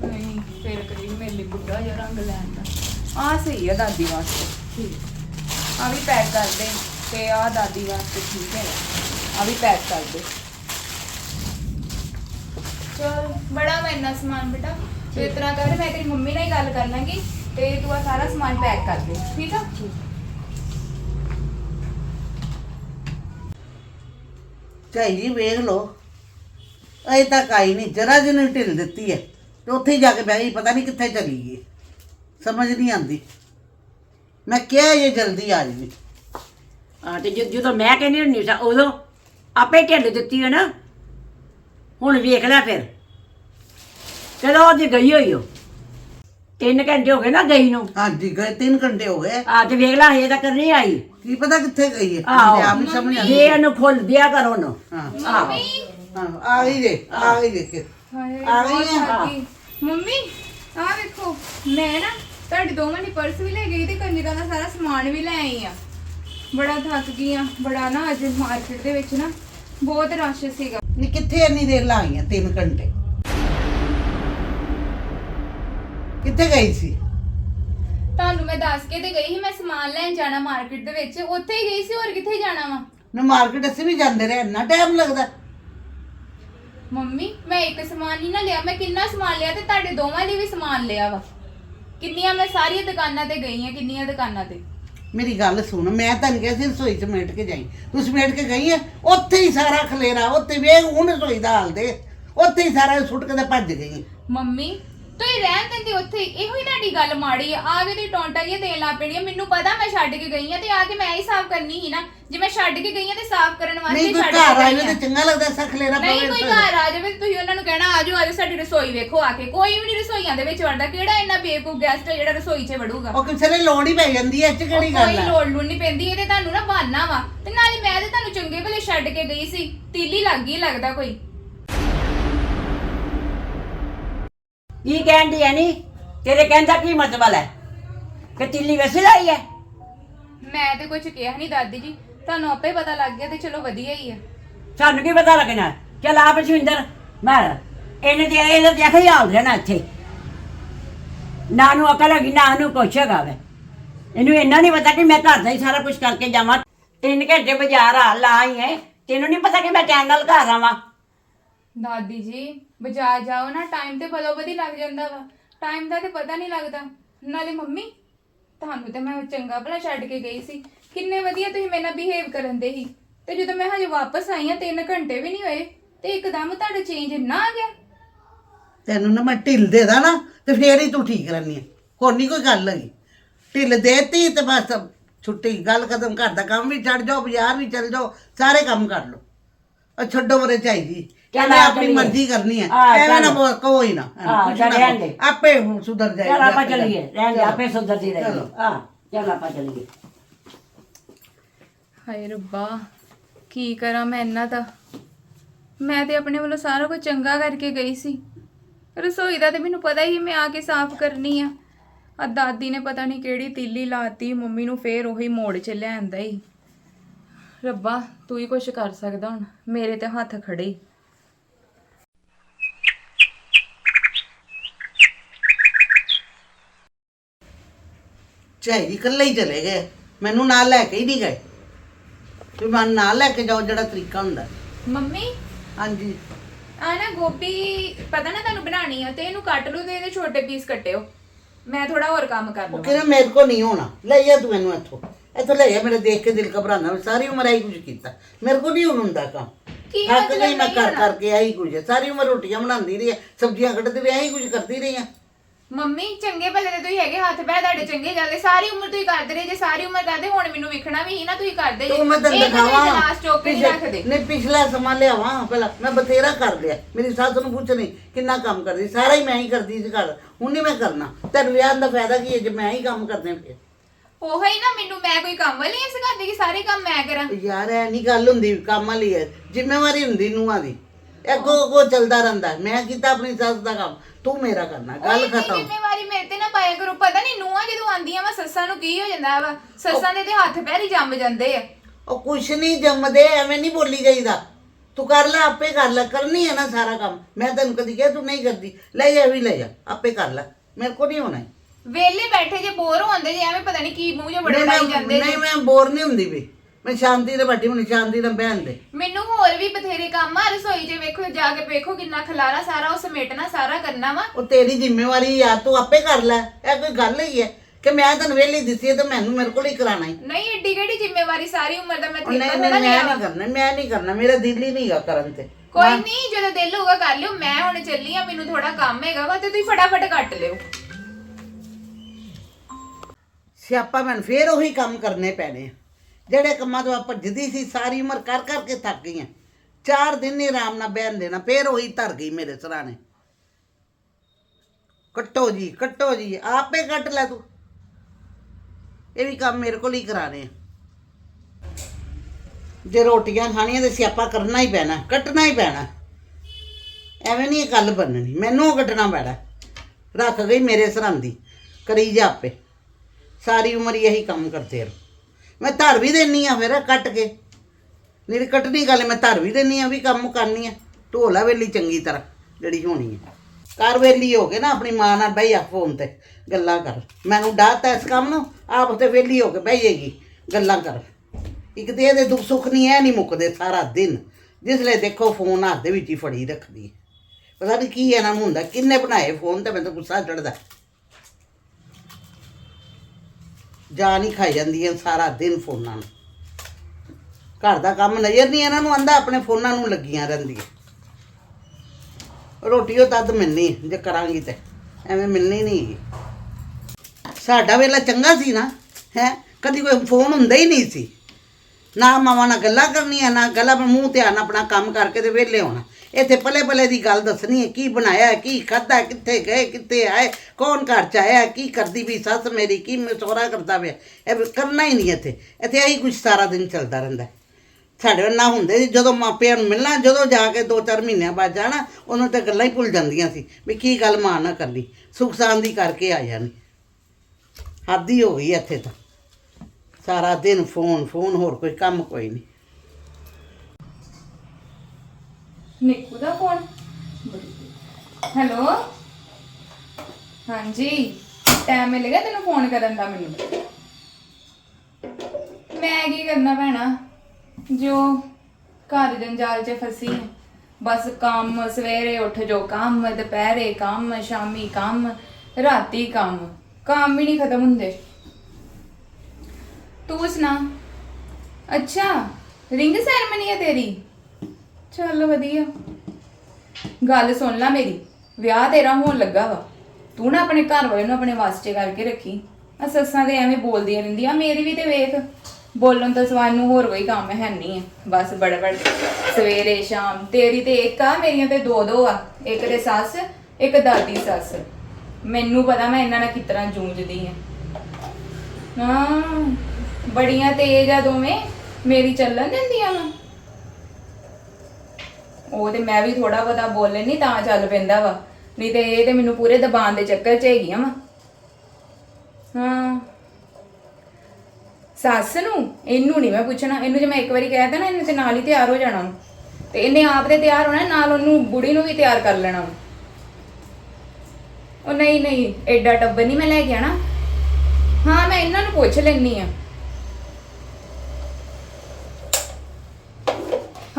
ਨਹੀਂ ਫਿਰ ਕਰੀ ਮੇਰੇ ਲਈ ਬੁੱਢਾ ਜਿਹਾ ਰੰਗ ਲੈਣ ਦਾ। ਆ ਸਹੀ ਆ ਦਾਦੀ ਵਾਸਤੇ। ਠੀਕ। ਆ ਵੀ ਪੈਕ ਕਰ ਦੇ ਤੇ ਆ ਦਾਦੀ ਵਾਸਤੇ ਠੀਕ ਹੈ। ਆ ਵੀ ਪੈਕ ਕਰ ਦੇ। ਚਲ ਬੜਾ ਮੈਂ ਇੰਨਾ ਸਮਾਨ ਬੇਟਾ। ਤੇ ਤਰ੍ਹਾਂ ਕਰ ਮੈਂ ਤੇਰੀ ਮੰਮੀ ਨਾਲ ਹੀ ਗੱਲ ਕਰ ਲਾਂਗੀ ਤੇ ਤੂੰ ਆ ਸਾਰਾ ਸਮਾਨ ਪੈਕ ਕਰ ਦੇ ਠੀਕ ਆ? ਝਾਈ ਜੀ ਵੇਖ ਲਓ। ਅਜੇ ਤੱਕ ਆਈ ਨਹੀਂ ਜਰਾ ਜਿਹੀ ਨੂੰ ਢਿੱਲ ਦਿੱਤੀ ਹੈ। ਤੇ ਉੱਥੇ ਹੀ ਜਾ ਕੇ ਬਹਿ ਗਈ ਪਤਾ ਨਹੀਂ ਕਿੱਥੇ ਚਲੀ ਗਈ। ਸਮਝ ਨਹੀਂ ਆਉਂਦੀ। ਮੈਂ ਕਿਹਾ ਇਹ ਜਲਦੀ ਆ ਜਾਵੇ। ਆ ਤੇ ਜਦ- ਜਦੋਂ ਮੈਂ ਕਹਿੰਦੀ ਹੁੰਦੀ ਸਾਂ ਉਦੋਂ ਆਪੇ ਢਿੱਡ ਦਿੱਤੀ ਹੈ ਨਾ। ਹੁਣ ਵੇਖ ਲੈ ਫਿਰ। ਚਲੋ ਉਹਦੀ ਗਈ ਹੋਈ ਹੋ ਤਿੰਨ ਘੰਟੇ ਹੋ ਗਏ ਨਾ ਗਈ ਨੂੰ। ਹਾਂਜੀ ਗਏ 3 ਘੰਟੇ ਹੋ ਗਏ। ਆ ਤੇ ਵੇਖ ਲੈ ਹਜੇ ਤੱਕ ਨਹੀਂ ਆਈ। ਕੀ ਪਤਾ ਕਿੱਥੇ ਗਈ ਹੈ। ਮੈਨੂੰ ਆਪ ਹੀ ਸਮਝ ਆਉਂਦੀ ਜੇ ਇਹਨੂੰ ਖੁੱਲ ਦਿਆ ਕਰੋ ਉਹਨੂੰ ਹਾਂ। ਮੰਮੀ ਹਾਂ ਆ ਗਈ ਜੇ ਆ ਗਈ ਦੇਖ। ਹਾਏ ਆ ਗਈ ਗਈ। ਮੰਮੀ ਆ ਵੇਖੋ ਮੈਂ ਨਾ ਤੁਹਾਡੇ ਦੋਵਾਂ ਦੀ ਪਰਸ ਵੀ ਲੈ ਗਈ ਤੇ ਕੰਜਕਾਂ ਦਾ ਸਾਰਾ ਸਮਾਨ ਵੀ ਲੈ ਆਈ ਆ। ਬੜਾ ਥੱਕ ਗਈ ਆ ਬੜਾ ਨਾ ਅੱਜ ਮਾਰਕੀਟ ਦੇ ਵਿੱਚ ਨਾ ਬਹੁਤ ਰਸ਼ ਸੀਗਾ। ਨਹੀਂ ਕਿੱਥੇ ਇੰਨੀ ਦੇਰ ਲਾਈਆਂ 3 ਘੰਟੇ। ਕਿੱਥੇ ਗਈ ਸੀ? ਤੁਹਾਨੂੰ ਮੈਂ ਦੱਸ ਕੇ ਤੇ ਗਈ ਸੀ ਮੈਂ ਸਮਾਨ ਲੈਣ ਜਾਣਾ ਮਾਰਕੀਟ ਦੇ ਵਿੱਚ। ਉੱਥੇ ਹੀ ਗਈ ਸੀ ਹੋਰ ਕਿੱਥੇ ਜਾਣਾ ਵਾ? ਨਾ ਮਾਰਕੀਟ ਅਸੀਂ ਵੀ ਜਾਂਦੇ ਰਹੇ ਇੰਨਾ ਟਾਈਮ ਲੱਗਦਾ। ਮੰਮੀ ਮੈਂ ਇੱਕ ਸਮਾਨ ਨਹੀਂ ਨਾ ਲਿਆ ਮੈਂ ਕਿੰਨਾ ਸਮਾਨ ਲਿਆ ਤੇ ਤੁਹਾਡੇ ਦੋਵਾਂ ਲਈ ਵੀ ਸਮਾਨ ਲਿਆ ਵਾ। ਕਿੰਨੀਆਂ ਮੈਂ ਸਾਰੀਆਂ ਦੁਕਾਨਾਂ ਤੇ ਗਈ ਆ ਕਿੰਨੀਆਂ ਦੁਕਾਨਾਂ ਤੇ। ਮੇਰੀ ਗੱਲ ਸੁਣ ਮੈਂ ਤੈਨੂੰ ਕਿਹਾ ਸੀ ਰਸੋਈ 'ਚ ਸਮੇਟ ਕੇ ਜਾਈ। ਤੂੰ ਸਮੇਟ ਕੇ ਗਈ ਹੈ ਉੱਥੇ ਹੀ ਸਾਰਾ ਖਲੇਰਾ ਉੱਥੇ ਵੇਖ ਹੁਣ ਰਸੋਈ ਦਾ ਹਾਲ ਦੇ ਉੱਥੇ ਹੀ ਸਾਰਾ ਸੁੱਟ ਕੇ ਤੇ ਭੱਜ ਗਈ ਮੰਮੀ ਤੁਸੀਂ ਰਹਿਣ ਦਿੰਦੇ ਉੱਥੇ ਇਹੋ ਹੀ ਤੁਹਾਡੀ ਗੱਲ ਮਾੜੀ ਆ। ਆ ਕੇ ਤੁਸੀਂ ਟੌਂਟਾ ਜਿਹਾ ਦੇਣ ਲੱਗ ਪੈਣੀ ਆ ਮੈਨੂੰ ਪਤਾ ਮੈਂ ਛੱਡ ਕੇ ਗਈ ਆ ਤੇ ਆ ਕੇ ਮੈਂ ਹੀ ਸਾਫ਼ ਕਰਨੀ ਸੀ ਨਾ। ਜੇ ਮੈਂ ਛੱਡ ਕੇ ਗਈ ਆ ਤੇ ਸਾਫ਼ ਕਰਨ ਵਾਸਤੇ ਨਹੀਂ ਕੋਈ ਛੱਡ ਘਰ ਕੇ ਆਏ ਗਈ ਤੇ ਆ ਚੰਗਾ ਲੱਗਦਾ ਸਾ ਖਲੇਰਾ ਨਹੀਂ ਕੋਈ। ਘਰ ਆ ਜਾਵੇ ਤੇ ਤੁਸੀਂ ਉਹਨਾਂ ਨੂੰ ਕਹਿਣਾ ਆਜੋ ਆਜੋ ਸਾਡੀ ਰਸੋਈ ਵੇਖੋ ਆ ਕੇ। ਕੋਈ ਵੀ ਨਹੀਂ ਰਸੋਈਆਂ ਦੇ ਵਿੱਚ ਵੜਦਾ। ਕਿਹੜਾ ਇੰਨਾ ਬੇਵਕੂਫ ਗੈਸਟ ਹੈ ਜਿਹੜਾ ਰਸੋਈ 'ਚ ਵੜੂਗਾ? ਉਹ ਕਿਸੇ ਲਈ ਲੋੜ ਹੀ ਪੈ ਜਾਂਦੀ ਇਹ 'ਚ ਕਿਹੜੀ ਗੱਲ ਕੋਈ ਹੈ ਲੋੜ ਲੂੜ ਨਹੀਂ ਪੈਂਦੀ ਇਹਦੇ ਤੁਹਾਨੂੰ ਨਾ ਬਹਾਨਾ ਵਾ। ਤੇ ਨਾਲੇ ਮੈਂ ਤੇ ਤੁਹਾਨੂੰ ਚੰਗੇ ਭਲੇ ਛੱਡ ਕੇ ਗਈ ਸੀ। ਤੀਲੀ ਲੱਗ ਗਈ ਲੱਗਦਾ ਕੋਈ। ਕੀ ਕਹਿੰਦੀ ਐ ਨਹੀਂ ਤੇਰੇ ਕਹਿੰਦਾ ਕੀ ਮਤਲਬ ਹੈ ਕਿ ਤਿੱਲੀ ਵੈਸੇ ਲਾਈ ਹੈ ਮੈਂ ਤੇ ਕੁਝ ਕਿਹਾ ਨਹੀਂ ਦਾਦੀ ਜੀ। ਤੁਹਾਨੂੰ ਆਪੇ ਪਤਾ ਲੱਗ ਗਿਆ ਤੇ ਚਲੋ ਵਧੀਆ ਹੀ ਆ ਸਾਨੂੰ ਕੀ ਪਤਾ ਲੱਗਣਾ? ਚਲ ਆਪ ਸ਼ਵਿੰਦਰ ਮਾਰ। ਇਹਨੇ ਤੇ ਇਹਦਾ ਤੇ ਆਖੇ ਹਾਲ ਰਹਿਣਾ ਇੱਥੇ। ਨਾ ਨੂੰ ਅਕਲ ਹੈਗੀ ਨਾ ਨੂੰ ਕੁਛ ਹੈਗਾ ਵੇ। ਇਹਨੂੰ ਇੰਨਾ ਨਹੀਂ ਪਤਾ ਕਿ ਮੈਂ ਘਰ ਦਾ ਹੀ ਸਾਰਾ ਕੁਝ ਕਰਕੇ ਜਾਵਾਂ। ਤਿੰਨ ਘੰਟੇ ਬਾਜ਼ਾਰ ਆ ਲਾਈ ਹੈ ਤੈਨੂੰ ਨਹੀਂ ਪਤਾ ਕਿ ਮੈਂ ਟਾਈਮ ਨਾਲ ਘਰ ਆਵਾਂ। ਦਾਦੀ ਜੀ ਬਾਜ਼ਾਰ ਜਾਓ ਨਾ ਟਾਈਮ ਤੇ ਬਦੋ ਬਦੀ ਲੱਗ ਜਾਂਦਾ ਵਾ। ਟਾਈਮ ਦਾ ਤੇ ਪਤਾ ਨਹੀਂ ਲੱਗਦਾ। ਨਾਲੇ ਮੰਮੀ, ਤੁਹਾਨੂੰ ਤੇ ਮੈਂ ਚੰਗਾ ਭਲਾ ਛੱਡ ਕੇ ਗਈ ਸੀ। ਕਿੰਨੇ ਵਧੀਆ ਤੁਸੀਂ ਮੇਰੇ ਨਾਲ ਬਿਹੇਵ ਕਰਨ ਦੇ ਸੀ। ਤੇ ਜਦੋਂ ਮੈਂ ਹਜੇ ਵਾਪਸ ਆਈ ਆ 3 ਘੰਟੇ ਵੀ ਨਹੀਂ ਹੋਏ, ਤੇ ਇੱਕਦਮ ਤੁਹਾਡਾ ਚੇਂਜ ਇੰਨਾ ਆ ਗਿਆ। ਤੈਨੂੰ ਨਾ ਮੈਂ ਢਿੱਲ ਦੇ ਦਾਂ ਨਾ, ਤੇ ਫੇਰ ਹੀ ਤੂੰ ਠੀਕ ਰਹਿਣੀ ਹੈ ਹੋਰ ਨਹੀਂ ਕੋਈ ਗੱਲ ਹੈਗੀ। ਢਿੱਲ ਦੇਤੀ ਤੇ ਬਸ ਛੁੱਟੀ, ਗੱਲ ਖਤਮ, ਘਰ ਦਾ ਕੰਮ ਵੀ ਛੱਡ ਜਾਓ, ਬਾਜ਼ਾਰ ਵੀ ਚੱਲ ਜਾਓ, ਸਾਰੇ ਕੰਮ ਕਰ ਲਓ। ਉਹ ਛੱਡੋ ਮਰੇ ਚਾਹੀਦੀ ਕਹਿੰਦੇ ਆਪਣੀ। ਮਰਜ਼ੀ ਕਰਨੀ ਹੈ। ਐਵੇਂ ਨਾ ਚੱਲ। ਬੋ- ਕਹੋ। ਹੀ ਨਾ। ਆਪੇ ਹੁਣ ਸੁਧਰ ਜਾਏਗੀ ਚਲ ਆਪਾਂ ਚੱਲੀਏ ਰਹਿਣ ਦੇ। ਆਪੇ ਸੁਧਰਦੀ ਰਹੇਗੀ। ਹਾਂ ਚਲ ਆਪਾਂ ਚੱਲੀਏ। ਹਾਏ ਰੱਬਾ ਕੀ ਕਰਾਂ ਮੈਂ ਇਹਨਾਂ ਦਾ? ਮੈਂ ਤੇ ਆਪਣੇ ਵੱਲੋਂ ਸਾਰਾ ਕੁਝ ਚੰਗਾ ਕਰਕੇ ਗਈ ਸੀ। ਰਸੋਈ ਦਾ ਤੇ ਮੈਨੂੰ ਪਤਾ ਹੀ ਮੈਂ ਆ ਕੇ ਸਾਫ਼ ਕਰਨੀ ਆ। ਆ ਦਾਦੀ ਨੇ ਪਤਾ ਨਹੀਂ ਕਿਹੜੀ ਤੀਲੀ ਲਾਤੀ ਮੰਮੀ ਨੂੰ ਫੇਰ ਉਹੀ ਮੋੜ ਚ ਲਿਆਂਦਾ ਹੀ। ਰੱਬਾ ਤੂੰ ਹੀ ਕੁਝ ਕਰ ਸਕਦਾ ਹੁਣ। ਮੇਰੇ ਤੇ ਹੱਥ ਖੜੇ। ਝਾਈ ਜੀ ਇਕੱਲੇ ਹੀ ਚਲੇ ਗਏ। ਮੈਨੂੰ ਨਾਲ ਲੈ ਕੇ ਹੀ ਨਹੀਂ ਗਏ। ਵੀ ਮਨ ਨਾਲ ਲੈ ਕੇ ਜਾਓ ਜਿਹੜਾ ਤਰੀਕਾ ਹੁੰਦਾ। ਮੰਮੀ? ਹਾਂਜੀ। ਆ ਨਾ ਗੋਭੀ ਪਤਾ ਨਾ ਤੁਹਾਨੂੰ ਬਣਾਣੀ ਆ ਤੇ ਇਹਨੂੰ ਕੱਟ ਲਓ ਤੇ ਇਹਦੇ ਛੋਟੇ ਪੀਸ ਕੱਟਿਓ। ਮੈਂ ਥੋੜਾ ਹੋਰ ਕੰਮ ਕਰ ਉਹ ਲਵਾਂ। ਕਹਿੰਦਾ ਮੇਰੇ ਕੋ ਨਹੀਂ ਹੋਣਾ। ਲੈ ਜਾ ਤੂੰ ਮੈਨੂੰ ਇੱਥੋਂ। ਇੱਥੋਂ ਲੈ ਜਾ ਮੇਰੇ ਦੇਖ ਕੇ ਦਿਲ ਘਬਰਾਉਂਦਾ ਵੀ ਸਾਰੀ ਉਮਰ ਆਹੀ ਕੁਝ ਕੀਤਾ। ਮੇਰੇ ਕੋ ਨਹੀਂ ਹੁਣ ਹੁੰਦਾ ਕੰਮ। ਕੀ ਥੱਕ ਮਤਲਬ ਗਈ ਮੈਂ ਨਹੀਂ ਕਰ ਹੋਣਾ? ਕਰਕੇ ਆਹੀ ਕੁਝ ਸਾਰੀ ਉਮਰ ਰੋਟੀਆਂ ਬਣਾਉਂਦੀ ਰਹੀ ਹੈ, ਸਬਜ਼ੀਆਂ ਕੱਟਦੀ ਰਹੀ ਆਹੀ ਕੁਝ ਕਰਦੀ ਰਹੀ ਹਾਂ ਮੰਮੀ ਚੰਗੇ ਭਲੇ ਦੇ ਤੁਸੀਂ ਹੈਗੇ ਹੱਥ ਪੈ ਤੁਹਾਡੇ ਚੰਗੇ ਚੱਲਦੇ ਸਾਰੀ ਉਮਰ ਤੁਸੀਂ ਕਰਦੇ ਰਹੇ ਜੇ ਸਾਰੀ ਉਮਰ ਕਰਦੇ ਹੁਣ ਮੈਨੂੰ ਵੇਖਣਾ ਵੀ ਹੀ ਨਾ ਤੁਸੀਂ ਕਰਦੇ ਜੇ। ਤੂੰ ਮੈਂ ਤੈਨੂੰ ਇਹ ਤਾਂ ਤੁਸੀਂ ਦਿਖਾਵਾਂ। ਗਲਾਸ ਚੁੱਕ ਕੇ ਨਹੀਂ ਪਿਛਲੇ- ਰੱਖਦੇ। ਨਹੀਂ ਪਿਛਲਾ ਸਮਾਂ ਲਿਆਵਾਂ ਪਹਿਲਾਂ ਮੈਂ ਬਥੇਰਾ ਕਰ ਲਿਆ ਮੇਰੀ ਸੱਸ ਨੂੰ ਪੁੱਛ ਨਹੀਂ ਕਿੰਨਾ ਕੰਮ ਕਰਦੀ ਸਾਰਾ ਹੀ ਮੈਂ ਹੀ ਕਰਦੀ ਸੀ ਘਰ। ਹੁਣ ਨਹੀਂ ਮੈਂ ਕਰਨਾ। ਤੈਨੂੰ ਵਿਆਹ ਦਾ ਫਾਇਦਾ ਕੀ ਹੈ ਜੇ ਮੈਂ ਹੀ ਕੰਮ ਕਰਦੇ ਫਿਰ? ਉਹ ਹੀ ਨਾ ਮੈਨੂੰ ਮੈਂ ਕੋਈ ਕੰਮ ਵਾਲੀ ਇਸ ਘਰ ਦੀ ਕਿ ਸਾਰੇ ਕੰਮ ਮੈਂ ਕਰਾਂ। ਯਾਰ ਐ ਨਹੀਂ ਗੱਲ ਹੁੰਦੀ ਕੰਮ ਵਾਲੀ ਹੈ ਜ਼ਿੰਮੇਵਾਰੀ ਹੁੰਦੀ ਨੂੰਹਾਂ ਦੀ। ਅੱਗੋਂ ਅੱਗੋਂ ਚੱਲਦਾ ਰਹਿੰਦਾ। ਮੈਂ ਕੀਤਾ ਆਪਣੀ ਸੱਸ ਦਾ ਕੰਮ। ਤੂੰ ਮੇਰਾ ਕਰਨਾ ਗੱਲ ਖਤਮ। ਜ਼ਿੰਮੇਵਾਰੀ ਮੇਰੇ ਤੇ ਨਾ ਪਾਇਆ ਕਰੋ ਪਤਾ ਨਹੀਂ ਨੂੰਹਾਂ ਜਦੋਂ ਆਂਦੀਆਂ ਵਾ ਸੱਸਾਂ ਨੂੰ ਕੀ ਹੋ ਜਾਂਦਾ ਵਾ? ਸੱਸਾਂ ਦੇ ਤੇ ਹੱਥ ਪੈਰ ਹੀ ਜੰਮ ਜਾਂਦੇ ਆ। ਉਹ ਕੁਛ ਨਹੀਂ ਜੰਮਦੇ ਐਵੇਂ ਨਹੀਂ ਬੋਲੀ ਜਾਈਦਾ। ਤੂੰ ਕਰ ਲੈ ਆਪੇ ਕਰ ਲੈ ਕਰਨੀ ਹੈ ਨਾ ਸਾਰਾ ਕੰਮ। ਮੈਂ ਤੈਨੂੰ ਕਦੀ ਕਿਹਾ ਤੂੰ ਨਹੀਂ ਕਰਦੀ। ਲੈ ਜਾ ਵੀ ਲੈ ਜਾ ਆਪੇ ਕਰ ਲੈ। ਮੇਰੇ ਕੋ ਨਹੀਂ ਹੋਣਾ। ਵੇਲੇ ਬੈਠੇ ਜੇ ਬੋਰ ਹੁੰਦੇ ਜੇ ਐਵੇਂ ਪਤਾ ਨਹੀਂ ਕੀ ਮੂੰਹ ਜੋ ਬੜੇ ਨਹੀਂ ਲਾਈ ਮੈਂ ਜਾਂਦੇ ਜੇ। ਨਹੀਂ ਮੈਂ ਬੋਰ ਨਹੀਂ ਹੁੰਦੀ ਵੀ। ਮੈਂ ਸ਼ਾਂਤੀ ਨਾਲ ਬੈਠੀ ਹੁਣ ਸ਼ਾਂਤੀ ਨਾਲ ਬਹਿਣ ਦੇ। ਮੈਨੂੰ ਹੋਰ ਵੀ ਬਥੇਰੇ ਕੰਮ ਆ ਰਸੋਈ 'ਚ ਵੇਖੋ ਜਾ ਕੇ ਵੇਖੋ ਕਿੰਨਾ ਖਲਾਰਾ ਸਾਰਾ ਉਹ ਸਮੇਟਣਾ ਸਾਰਾ ਕਰਨਾ ਵਾ। ਉਹ ਤੇਰੀ ਜ਼ਿੰਮੇਵਾਰੀ ਯਾਰ ਤੂੰ ਆਪੇ ਕਰ ਲੈ ਇਹ ਕੋਈ ਗੱਲ ਹੀ ਹੈ ਕਿ ਮੈਂ ਤੈਨੂੰ ਵੇਲੀ ਦਿੱਤੀ ਹੈ ਤਾਂ ਮੈਨੂੰ ਮੇਰੇ ਕੋਲ ਹੀ ਕਰਾਣਾ ਹੈ। ਨਹੀਂ ਏਡੀ ਕਿਹੜੀ ਜ਼ਿੰਮੇਵਾਰੀ ਸਾਰੀ ਉਮਰ ਦਾ ਮੈਂ ਉਹ ਨਹੀਂ ਨਹੀਂ ਮੈਂ ਨਹੀਂ ਕਰਨਾ ਮੈਂ ਨਹੀਂ ਕਰਨਾ ਮੇਰਾ ਦਿਲ ਹੀ ਨਹੀਂਗਾ ਕਰਨ ਤੇ। ਕੋਈ ਨਹੀਂ ਜਦੋਂ ਦਿਲ ਹੋਊਗਾ ਕਰ ਲਿਓ ਮੈਂ ਹੁਣ ਚੱਲੀ ਆ ਮੈਨੂੰ ਥੋੜਾ ਕੰਮ ਹੈਗਾ ਵਾ ਤੇ ਤੁਸੀਂ ਫਟਾਫਟ ਕੱਟ ਲਿਓ। ਸਿਆਪਾ ਮੈਨੂੰ ਫੇਰ ਉਹੀ ਕੰਮ ਕਰਨੇ ਪੈਣੇ ਆ। ਜਿਹੜੇ ਕੰਮਾਂ ਤੋਂ ਆਪਾਂ ਭੱਜਦੀ ਸੀ, ਸਾਰੀ ਉਮਰ ਕਰ ਕਰਕੇ ਥੱਕ ਗਈਆਂ। ਚਾਰ ਦਿਨ ਨਹੀਂ ਆਰਾਮ ਨਾਲ ਬਹਿਣ ਦੇਣਾ, ਫੇਰ ਉਹੀ ਧਰ ਗਈ ਮੇਰੇ ਸਰਾਣੇ। ਕੱਟੋ ਜੀ ਕੱਟੋ ਜੀ, ਆਪੇ ਕੱਟ ਲੈ ਤੂੰ। ਇਹ ਵੀ ਕੰਮ ਮੇਰੇ ਕੋਲ ਹੀ ਕਰਾਣੇ ਆ। ਜੇ ਰੋਟੀਆਂ ਖਾਣੀਆਂ ਤੇ ਸਿਆਪਾ ਕਰਨਾ ਹੀ ਪੈਣਾ, ਕੱਟਣਾ ਹੀ ਪੈਣਾ। ਐਵੇਂ ਨਹੀਂ ਇਹ ਗੱਲ ਬਣਨੀ, ਮੈਨੂੰ ਕੱਟਣਾ ਪੈਣਾ। ਰੱਖ ਗਈ ਮੇਰੇ ਸਰਾਂਦੀ, ਕਰੀ ਜਾ ਆਪੇ। ਸਾਰੀ ਉਮਰ ਹੀ ਇਹੀ ਕੰਮ ਕਰਦੇ ਰਹੋ। ਮੈਂ ਧਰ ਵੀ ਦੇਣੀ ਆ ਫਿਰ ਕੱਟ ਕੇ। ਨਹੀਂ ਕੱਟਣੀ ਗੱਲ ਮੈਂ ਧਰ ਵੀ ਦੇਣੀ ਆ ਵੀ ਕੰਮ ਕਰਨੀ ਆ। ਢੋਲਾ ਵੇਲੀ ਚੰਗੀ ਤਰ੍ਹਾਂ, ਜਿਹੜੀ ਹੋਣੀ ਆ। ਕਰ ਵੇਲੀ ਹੋ ਕੇ ਨਾ ਆਪਣੀ ਮਾਂ ਨਾਲ ਬਹਿ ਜਾ ਫੋਨ ਤੇ, ਗੱਲਾਂ ਕਰ। ਮੈਨੂੰ ਡਾਹਤਾ ਇਸ ਕੰਮ ਨੂੰ, ਆਪ ਤੇ ਵੇਲੀ ਹੋ ਕੇ ਬਹਿ ਜਾਏਗੀ, ਗੱਲਾਂ ਕਰ। ਇੱਕ ਤੇ ਇਹਦੇ ਦੁੱਖ ਸੁੱਖ ਨਹੀਂ ਐ ਨਹੀਂ ਮੁੱਕਦੇ ਸਾਰਾ ਦਿਨ। ਜਿਸਲੇ ਦੇਖੋ ਫੋਨ ਹੱਥ ਦੇ ਵਿੱਚ ਹੀ ਫੜੀ ਰੱਖਦੀ ਪਤਾ ਨਹੀਂ ਕੀ ਇਹਨਾਂ ਨੂੰ ਹੁੰਦਾ, ਕਿੰਨੇ ਬਣਾਏ ਫੋਨ ਤੇ ਮੈਨੂੰ ਗੁੱਸਾ ਚੜਦਾ ਜਾਨ ਹੀ ਖਾਈ ਜਾਂਦੀ ਹੈ ਸਾਰਾ ਦਿਨ ਫੋਨਾਂ ਨੂੰ। ਘਰ ਦਾ ਕੰਮ ਨਜ਼ਰ ਨਹੀਂ ਇਹਨਾਂ ਨੂੰ ਆਂਦਾ ਆਪਣੇ ਫੋਨਾਂ ਨੂੰ ਲੱਗੀਆਂ ਰਹਿੰਦੀਆਂ। ਰੋਟੀ ਉਹ ਤਦ ਮਿਲਣੀ ਜੇ ਕਰਾਂਗੀ ਤੇ। ਐਵੇਂ ਮਿਲਣੀ ਨਹੀਂ ਸਾਡਾ ਵੇਲਾ ਚੰਗਾ ਸੀ ਨਾ, ਹੈ? ਕਦੀ ਕੋਈ ਫੋਨ ਹੁੰਦਾ ਹੀ ਨਹੀਂ ਸੀ। ਨਾ ਮਾਵਾਂ ਨਾਲ ਗੱਲਾਂ ਕਰਨੀਆਂ, ਨਾ ਗੱਲਾਂ ਪਰ ਮੂੰਹ ਧਿਆਨ ਆਪਣਾ ਕੰਮ ਕਰਕੇ ਤੇ ਵਿਹਲੇ ਹੋਣਾ। ਇੱਥੇ ਪਲੇ ਪਲੇ ਦੀ ਗੱਲ ਦੱਸਣੀ ਹੈ, ਕੀ ਬਣਾਇਆ, ਕੀ ਖਾਧਾ, ਕਿੱਥੇ ਗਏ, ਕਿੱਥੇ ਆਏ, ਕੌਣ ਘਰ ਚ ਆਇਆ, ਕੀ ਕਰਦੀ ਵੀ ਸੱਸ ਮੇਰੀ, ਕੀ ਮਸੋਰਾ ਕਰਦਾ ਪਿਆ। ਇਹ ਕਰਨਾ ਹੀ ਨਹੀਂ ਇੱਥੇ। ਇੱਥੇ ਇਹੀ ਕੁਝ ਸਾਰਾ ਦਿਨ ਚੱਲਦਾ ਰਹਿੰਦਾ ਸਾਡੇ ਵੱਲ ਨਾ ਹੁੰਦੇ ਸੀ, ਜਦੋਂ ਮਾਪਿਆਂ ਨੂੰ ਮਿਲਣਾ, ਜਦੋਂ ਜਾ ਕੇ 2-4 ਮਹੀਨਿਆਂ ਬਾਅਦ ਜਾਣਾ, ਉਹਨਾਂ ਤੇ ਗੱਲਾਂ ਹੀ ਭੁੱਲ ਜਾਂਦੀਆਂ ਸੀ, ਵੀ ਕੀ ਗੱਲ ਮਾਂ ਨਾ ਕਰਨੀ, ਸੁਖ ਸਾਂਦੀ ਕਰਕੇ ਆ ਜਾਣੀ। ਹੱਦ ਹੀ ਹੋ ਗਈ ਇੱਥੇ ਤਾਂ। ਸਾਰਾ ਦਿਨ ਫੋਨ ਫੋਨ, ਹੋਰ ਕੋਈ ਕੰਮ ਕੋਈ ਨਹੀਂ। ਨਿੱਕੂ ਦਾ ਫੋਨ ਹੈਲੋ ਹਾਂਜੀ। ਟਾਈਮ ਮਿਲ ਗਿਆ ਤੈਨੂੰ ਫੋਨ ਕਰਨ ਦਾ ਮੈਨੂੰ? ਮੈਂ ਕੀ ਕਰਨਾ ਭੈਣਾ? ਜੋ ਘਰ ਜੰਜਾਲ 'ਚ ਫਸੀ ਹਾਂ ਬਸ ਕੰਮ, ਸਵੇਰੇ ਉੱਠ ਜੋ ਕੰਮ, ਦੁਪਹਿਰੇ ਕੰਮ, ਸ਼ਾਮੀ ਕੰਮ, ਰਾਤੀ ਕੰਮ। ਕੰਮ ਹੀ ਨਹੀਂ ਖਤਮ ਹੁੰਦੇ। ਤੂੰ ਸੁਣਾ। ਅੱਛਾ, ਰਿੰਗ ਸੈਰਮਨੀ ਹੈ ਤੇਰੀ? ਚੱਲ ਵਧੀਆ। ਗੱਲ ਸੁਣ ਲੈ ਮੇਰੀ, ਵਿਆਹ ਤੇਰਾ ਹੋਣ ਲੱਗਾ ਵਾ। ਤੂੰ ਨਾ ਆਪਣੇ ਘਰ ਵਾਲੇ ਨੂੰ ਆਪਣੇ ਵਾਸਤੇ ਕਰਕੇ ਰੱਖੀ। ਆ ਸੱਸਾਂ ਦੇ ਐਵੇਂ ਬੋਲਦੀਆਂ ਰਹਿੰਦੀਆਂ, ਮੇਰੀ ਵੀ ਤੇ ਵੇਖ। ਬੋਲਣ ਤੋਂ ਸਵਾਲ ਨੂੰ ਹੋਰ ਕੋਈ ਕੰਮ ਹੈ ਨਹੀਂ ਹੈ ਬਸ ਬੜਬੜ। ਸਵੇਰੇ, ਸ਼ਾਮ, ਤੇਰੀ ਤੇ ਇੱਕ ਆ, ਮੇਰੀਆਂ ਤੇ ਦੋ ਦੋ ਆ। ਇੱਕ ਤੇ ਸੱਸ, ਇੱਕ ਦਾਦੀ ਸੱਸ। ਮੈਨੂੰ ਪਤਾ ਮੈਂ ਇਹਨਾਂ ਨਾਲ ਕਿਸ ਤਰ੍ਹਾਂ ਜੂਝਦੀ ਆ। ਹਾਂ, ਬੜੀਆਂ ਤੇਜ਼ ਆ ਦੋਵੇਂ। ਮੇਰੀ ਚੱਲਣ ਦਿੰਦੀਆਂ ਵਾ। ਉਹ ਤੇ ਮੈਂ ਵੀ ਥੋੜਾ ਬਹੁਤਾ ਬੋਲੇ ਨਹੀਂ ਤਾਂ ਚੱਲ ਪੈਂਦਾ ਵਾ। ਨਹੀਂ ਤੇ ਇਹ ਤੇ ਮੈਨੂੰ ਪੂਰੇ ਦਬਾਨ ਦੇ ਚੱਕਰ 'ਚ ਹੈਗੀਆਂ ਵਾ। ਹਾਂ। ਸੱਸ ਨੂੰ, ਇਹਨੂੰ ਨਹੀਂ ਮੈਂ ਪੁੱਛਣਾ। ਇਹਨੂੰ ਜੇ ਮੈਂ ਇੱਕ ਵਾਰੀ ਕਹਿ ਤਾ ਨਾ, ਇਹਨੇ ਤੇ ਨਾਲ ਹੀ ਤਿਆਰ ਹੋ ਜਾਣਾ ਵਾ। ਤੇ ਇਹਨੇ ਆਪ ਤੇ ਤਿਆਰ ਹੋਣਾ, ਨਾਲ ਉਹਨੂੰ ਬੁੜੀ ਨੂੰ ਵੀ ਤਿਆਰ ਕਰ ਲੈਣਾ ਵਾ। ਉਹ ਨਹੀਂ ਨਹੀਂ, ਐਡਾ ਟੱਬਰ ਨਹੀਂ ਮੈਂ ਲੈ ਕੇ ਨਾ ਹਾਂ, ਮੈਂ ਇਹਨਾਂ ਨੂੰ ਪੁੱਛ ਲੈਣੀ ਆ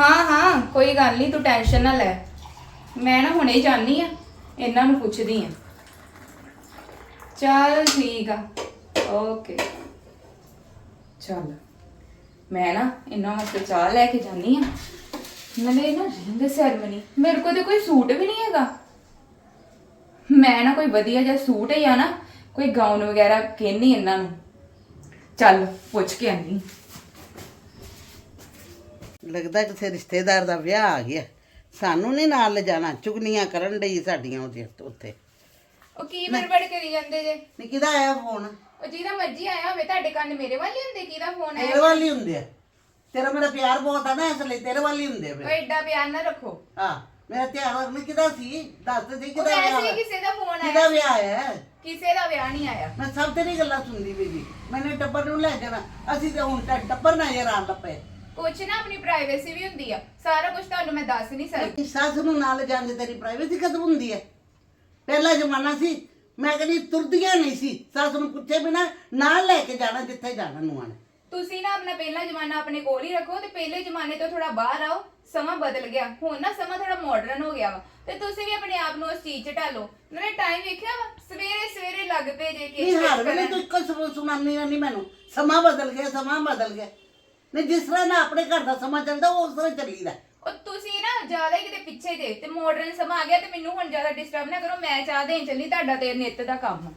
ਹਾਂ ਹਾਂ, ਕੋਈ ਗੱਲ ਨਹੀਂ ਤੂੰ ਟੈਨਸ਼ਨ ਨਾ ਲੈ। ਮੈਂ ਨਾ ਹੁਣੇ ਜਾਣੀ ਆ, ਇਹਨਾਂ ਨੂੰ ਪੁੱਛਦੀ ਆ। ਚੱਲ ਠੀਕ ਆ, ਓਕੇ। ਚੱਲ, ਮੈਂ ਨਾ ਇਹਨਾਂ ਵਾਸਤੇ ਚਾਹ ਲੈ ਕੇ ਜਾਣੀ ਆ। ਨਾਲੇ ਨਾ ਰਿੰਗ ਸੈਰਮਨੀ ਮੇਰੇ ਕੋਲ ਤੇ ਕੋਈ ਸੂਟ ਵੀ ਨਹੀਂ ਹੈਗਾ। ਮੈਂ ਨਾ ਕੋਈ ਵਧੀਆ ਜਿਹਾ ਸੂਟ ਜਾਂ ਨਾ, ਕੋਈ ਗਾਊਨ ਵਗੈਰਾ ਕਹਿੰਨੀ ਇਹਨਾਂ ਨੂੰ। ਚੱਲ, ਪੁੱਛ ਕੇ ਆਨੀ ਲੱਗਦਾ ਕਿਸੇ ਰਿਸ਼ਤੇਦਾਰ ਦਾ ਵਿਆਹ ਆ ਗਿਆ। ਸਾਨੂੰ ਨਹੀਂ ਨਾਲ ਲਿਜਾਣਾ। ਚੁਗਲੀਆਂ ਕਰਨ ਡਈ ਸਾਡੀਆਂ ਉਹਦੇ ਉੱਤੇ ਉਹ ਕੀ ਬੜਬੜ ਕਰੀ ਜਾਂਦੇ ਜੇ? ਨੀ ਕਿਹਦਾ ਆਇਆ ਫੋਨ? ਉਹ ਜਿਹਦਾ ਮਰਜ਼ੀ ਆਇਆ ਹੋਵੇ ਤੁਹਾਡੇ ਕੰਨ ਮੇਰੇ ਵੱਲ ਹੀ ਹੁੰਦੇ ਕਿਹਦਾ ਫੋਨ ਹੈ ਤੇਰੇ ਵੱਲ ਹੀ ਹੁੰਦੇ ਆ। ਤੇਰਾ ਮੇਰਾ ਪਿਆਰ ਬਹੁਤ ਆ ਨਾ ਇਸ ਲਈ ਤੇਰੇ ਵੱਲ ਹੀ ਹੁੰਦੇ ਆ ਉਹ ਫਿਰ ਐਡਾ ਪਿਆਰ ਨਾ ਰੱਖੋ। ਹਾਂ ਮੇਰਾ ਧਿਆਨ ਰੱਖਣਾ ਕਿਹਦਾ ਸੀ? ਦੱਸ ਤੇ ਸਹੀ ਉਹ ਕਿਹਦਾ ਵਿਆਹ ਹੀ ਕਿਸੇ ਦਾ ਫੋਨ ਕਿਹਦਾ ਆਇਆ ਵਿਆਹ ਹੈ ਕਿਸੇ ਦਾ ਵਿਆਹ ਨਹੀਂ ਆਇਆ। ਮੈਂ ਸਭ ਤੇਰੀ ਗੱਲਾਂ ਸੁਣਦੀ ਸੀ। ਮੈਨੇ ਟੱਬਰ ਨੂੰ ਲੈ ਜਾਣਾ। ਅਸੀਂ ਤੇ ਹੁਣ ਤਾਂ ਟੱਬਰ ਨਜ਼ਰ ਆਣ ਲੱਪੇ। ਕੁਛ ਨਾ ਆਪਣੀ ਪ੍ਰਾਈਵੇਸੀ ਵੀ ਹੁੰਦੀ ਆ। ਸਾਰਾ ਕੁਝ ਤੁਹਾਨੂੰ ਮੈਂ ਦੱਸ ਨਹੀਂ ਸਕਦੀ। ਤੇਰੀ ਸੱਸ ਨੂੰ ਨਾਲ ਜਾਂਦੇ ਤੇਰੀ ਪ੍ਰਾਈਵੇਸੀ ਕਦੋਂ ਹੁੰਦੀ ਹੈ ਪਹਿਲਾ ਜ਼ਮਾਨਾ ਸੀ ਮੈਂ ਕਹਿੰਦੀ ਤੁਰਦੀਆਂ ਨਹੀਂ ਸੀ। ਸੱਸ ਨੂੰ ਪੁੱਛੇ ਬਿਨਾ ਨਾਲ ਲੈ ਕੇ ਜਾਣਾ ਜਿੱਥੇ ਜਾਣਾ ਨੂੰ ਆਣੇ। ਤੁਸੀਂ ਨਾ ਆਪਣਾ ਪਹਿਲਾ ਜ਼ਮਾਨਾ ਆਪਣੇ ਕੋਲ ਹੀ ਰੱਖੋ ਤੇ ਪਹਿਲੇ ਜ਼ਮਾਨੇ ਤੋਂ ਥੋੜਾ ਬਾਹਰ ਆਓ ਸਮਾਂ ਬਦਲ ਗਿਆ। ਹੁਣ ਨਾ ਸਮਾਂ ਥੋੜਾ ਮਾਡਰਨ ਹੋ ਗਿਆ ਵਾ। ਤੇ ਤੁਸੀਂ ਵੀ ਆਪਣੇ ਆਪ ਨੂੰ ਉਸ ਚੀਜ਼ 'ਚ ਢਾਲੋ। ਨਾਲੇ ਟਾਈਮ ਵੇਖਿਆ ਵਾ ਸਵੇਰੇ ਸਵੇਰੇ ਲੱਗ ਪਏ ਜੇ ਨਹੀਂ ਕਿ ਹਰ ਵੇਲੇ ਤੂੰ ਇੱਕੋ ਸਬੂਤ ਸੁਣਾਉਂਦੀ ਨਹੀਂ ਮੈਨੂੰ। ਸਮਾਂ ਬਦਲ ਗਿਆ ਸਮਾਂ ਬਦਲ ਗਿਆ। ਨਹੀਂ ਜਿਸ ਤਰ੍ਹਾਂ ਨਾ ਆਪਣੇ ਘਰ ਦਾ ਸਮਾਂ ਚੱਲਦਾ ਉਹ ਉਸ ਤਰ੍ਹਾਂ ਚੱਲੀਦਾ ਉਹ ਤੁਸੀਂ ਨਾ ਜ਼ਿਆਦਾ ਹੀ ਕਿਤੇ ਪਿੱਛੇ ਜੇ ਤੇ ਮਾਡਰਨ ਸਮਾਂ ਆ ਗਿਆ ਤੇ ਮੈਨੂੰ ਹੁਣ ਜ਼ਿਆਦਾ ਡਿਸਟਰਬ ਨਾ ਕਰੋ ਮੈਂ ਚਾਹ ਦੇਣ ਚੱਲੀ ਤੁਹਾਡਾ ਤੇ ਨਿੱਤ ਦਾ ਕੰਮ।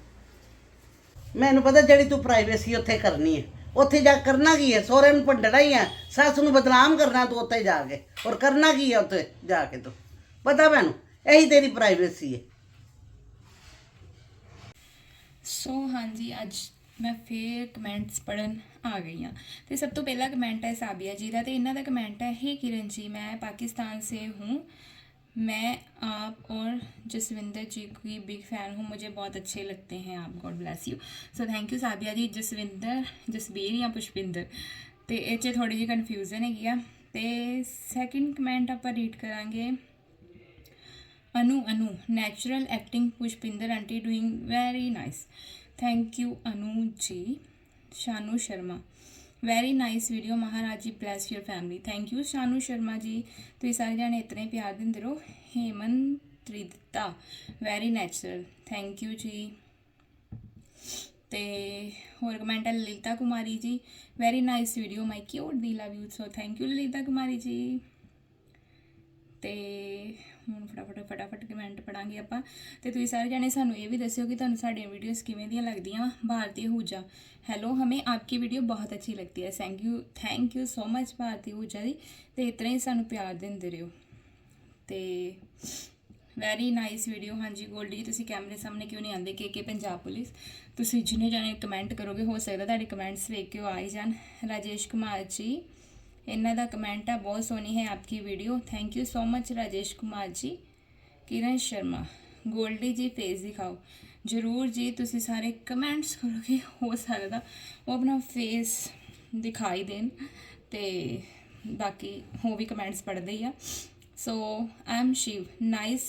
ਮੈਨੂੰ ਪਤਾ ਜਿਹੜੀ ਤੂੰ ਪ੍ਰਾਈਵੇਸੀ ਉੱਥੇ ਕਰਨੀ ਹੈ। ਉੱਥੇ ਜਾ ਕੇ ਕਰਨਾ ਕੀ ਹੈ? ਸਹੁਰੇ ਨੂੰ ਭੰਡਣਾ ਹੀ ਹੈ ਸੱਸ ਨੂੰ ਬਦਨਾਮ ਕਰਨਾ ਤੂੰ ਉੱਥੇ ਜਾ ਕੇ। ਔਰ ਕਰਨਾ ਕੀ ਹੈ ਉੱਥੇ ਜਾ ਕੇ ਤੂੰ? ਪਤਾ ਮੈਨੂੰ ਇਹੀ ਤੇਰੀ ਪ੍ਰਾਈਵੇਸੀ ਹੈ। ਸੋ ਹਾਂਜੀ ਅੱਜ ਮੈਂ ਫੇਰ ਕਮੈਂਟਸ ਪੜਨ ਆ ਗਈ ਹਾਂ ਤੇ ਸਭ ਤੋਂ ਪਹਿਲਾ ਕਮੈਂਟ ਹੈ ਸਾਬੀਆ ਜੀ ਦਾ ਤੇ ਇਹਨਾਂ ਦਾ ਕਮੈਂਟ ਹੈ हे किरण जी मैं पाकिस्तान से हूँ मैं आप और जसविंदर जी की बिग फैन हूँ मुझे बहुत अच्छे लगते हैं आप God bless you so thank you Sabia ji Jaswinder Jasbir ਜਾਂ ਪੁਸ਼ਪਿੰਦਰ ਤੇ ਇਹ 'ਚ ਥੋੜੀ ਜਿਹੀ ਕਨਫਿਊਜ਼ਨ ਹੈਗੀ ਆ ਤੇ ਸੈਕਿੰਡ ਕਮੈਂਟ ਆਪਾਂ ਰੀਡ ਕਰਾਂਗੇ Anu Anu natural acting Pushpinder aunty doing very nice thank you Anu ji Shanu Sharma very nice video Maharaj ji bless your family thank you Shanu Sharma ji ਤੁਸੀਂ ਸਾਰੇ ਜਾਣੇ ਇਤਨੇ ਪਿਆਰ ਦਿੰਦੇ ਰਹੋ Heman Tridata very natural thank you ji ਤੇ ਹੋਰ ਕਮੈਂਟ ਹੈ Lalita Kumari ji very nice video my cute the love you so thank you Lalita Kumari ji ਤੇ ਹੁਣ ਫਟਾਫਟ ਫਟਾਫਟ ਕਮੈਂਟ ਪੜਾਂਗੇ ਆਪਾਂ। ਤੇ ਤੁਸੀਂ ਸਾਰੇ ਜਾਣੇ ਸਾਨੂੰ ਇਹ ਵੀ ਦੱਸਿਓ ਕਿ ਤੁਹਾਨੂੰ ਸਾਡੀਆਂ ਵੀਡੀਓਜ਼ ਕਿਵੇਂ ਦੀਆਂ ਲੱਗਦੀਆਂ ਭਾਰਤੀ ਹੂਜਾ ਹੈਲੋ ਹਮੇ ਆਪਕੀ ਵੀਡੀਓ ਬਹੁਤ ਅੱਛੀ ਲੱਗਦੀ ਹੈ। Thank you thank you so much Bharti Huja ji. ਤੇ ਇਤਨਾ ਹੀ ਸਾਨੂੰ ਪਿਆਰ ਦਿੰਦੇ ਰਹੋ। ਤੇ ਵੈਰੀ ਨਾਈਸ ਵੀਡੀਓ ਹਾਂਜੀ ਗੋਲਡੀ ਜੀ, ਤੁਸੀਂ ਕੈਮਰੇ ਸਾਹਮਣੇ ਕਿਉਂ ਨਹੀਂ ਆਉਂਦੇ? K K Punjab police. ਤੁਸੀਂ ਜਿੰਨੇ ਜਾਣੇ ਕਮੈਂਟ ਕਰੋਗੇ, ਹੋ ਸਕਦਾ ਤੁਹਾਡੇ ਕਮੈਂਟਸ ਵੇਖ ਕੇ ਉਹ ਆ ਹੀ ਜਾਣ। ਰਾਜੇਸ਼ ਕੁਮਾਰ ਜੀ ਇਹਨਾਂ ਦਾ ਕਮੈਂਟ ਆ ਬਹੁਤ ਸੋਹਣੀ ਹੈ ਆਪਕੀ video thank you so much Rajesh Kumar ji Kiran Sharma Goldy ਜੀ ਫੇਸ ਦਿਖਾਓ ਜਰੂਰ ਜੀ ਤੁਸੀਂ ਸਾਰੇ ਕਮੈਂਟਸ ਕਰੋਗੇ ਹੋ ਸਕਦਾ ਉਹ ਆਪਣਾ ਫੇਸ ਦਿਖਾਈ ਦੇਣ ਤੇ ਬਾਕੀ ਹੋ ਵੀ ਕਮੈਂਟਸ ਪੜ੍ਹਦੇ ਹੀ ਆ so I am Shiv nice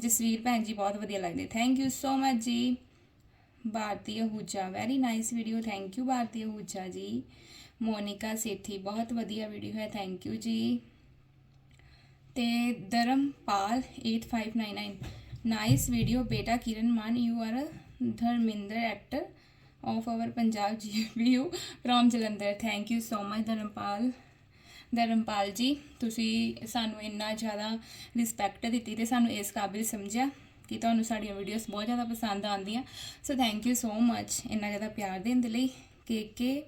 Jasvir ਭੈਣ ਜੀ ਬਹੁਤ ਵਧੀਆ ਲੱਗਦੇ thank you so much ji Bharti Huja very nice video thank you Bharti Huja ji Monika Sethi ਬਹੁਤ ਵਧੀਆ ਵੀਡੀਓ ਹੈ ਥੈਂਕ ਯੂ ਜੀ ਤੇ ਧਰਮਪਾਲ 8599 ਨਾਈਸ ਵੀਡੀਓ ਬੇਟਾ Kiran Mann you are Dharminder actor of our Punjab GBU from Jalandhar thank you so much Dharampal Dharampal ji ਤੁਸੀਂ ਸਾਨੂੰ ਇੰਨਾ ਜ਼ਿਆਦਾ ਰਿਸਪੈਕਟ ਦਿੱਤੀ ਤੇ ਸਾਨੂੰ ਇਸ ਕਾਬਿਲ ਸਮਝਿਆ ਕਿ ਤੁਹਾਨੂੰ ਸਾਡੀਆਂ ਵੀਡੀਓਜ਼ ਬਹੁਤ ਜ਼ਿਆਦਾ ਪਸੰਦ ਆਉਂਦੀਆਂ। ਸੋ ਥੈਂਕ ਯੂ ਸੋ ਮੱਚ ਇੰਨਾ ਜ਼ਿਆਦਾ ਪਿਆਰ ਦੇਣ ਦੇ ਲਈ K K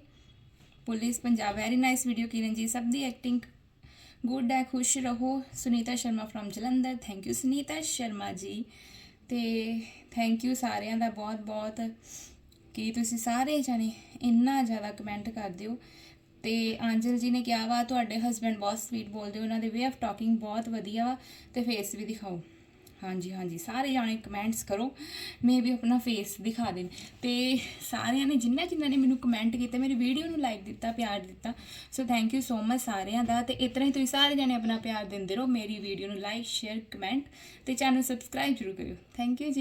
police Punjab very nice video Kiran ji ਸਭ ਦੀ ਐਕਟਿੰਗ ਗੁੱਡ ਹੈ, ਖੁਸ਼ ਰਹੋ। Sunita Sharma from Jalandhar. Thank you Sunita Sharma ji. ਤੇ ਥੈਂਕ ਯੂ ਸਾਰਿਆਂ ਦਾ ਬਹੁਤ ਬਹੁਤ ਕਿ ਤੁਸੀਂ ਸਾਰੇ ਜਾਣੇ ਇੰਨਾ ਜ਼ਿਆਦਾ ਕਮੈਂਟ ਕਰਦੇ ਹੋ। ਤੇ ਆਂਜਲ ਜੀ ਨੇ ਕਿਹਾ ਵਾ, ਤੁਹਾਡੇ ਹਸਬੰਡ ਬਹੁਤ ਸਵੀਟ ਬੋਲਦੇ ਹੋ, ਉਹਨਾਂ ਦੇ ਵੇ ਆਫ ਟਾਕਿੰਗ ਬਹੁਤ ਵਧੀਆ ਵਾ। ਤੇ ਫੇਸ ਵੀ ਦਿਖਾਓ। ਹਾਂਜੀ ਹਾਂਜੀ। ਸਾਰੇ ਜਾਣੇ ਕਮੈਂਟਸ ਕਰੋ। ਮੈਂ ਵੀ ਆਪਣਾ ਫੇਸ ਦਿਖਾ ਦੇਣ ਤੇ ਸਾਰਿਆਂ ਨੇ ਜਿੰਨਾ ਜਿੰਨਾ ਨੇ ਮੈਨੂੰ ਕਮੈਂਟ ਕੀਤਾ, ਮੇਰੀ ਵੀਡੀਓ ਨੂੰ ਲਾਈਕ ਦਿੱਤਾ, ਪਿਆਰ ਦਿੱਤਾ। So thank you so much ਸਾਰਿਆਂ ਦਾ। ਤੇ ਇਤਨਾ ਹੀ ਤੁਸੀਂ ਸਾਰੇ ਜਾਣੇ ਆਪਣਾ ਪਿਆਰ ਦਿੰਦੇ ਰਹੋ। ਮੇਰੀ ਵੀਡੀਓ ਨੂੰ ਲਾਈਕ ਸ਼ੇਅਰ ਕਮੈਂਟ ਤੇ ਚੈਨਲ ਸਬਸਕ੍ਰਾਈਬ ਜ਼ਰੂਰ ਕਰਿਓ। ਥੈਂਕ ਯੂ ਜੀ।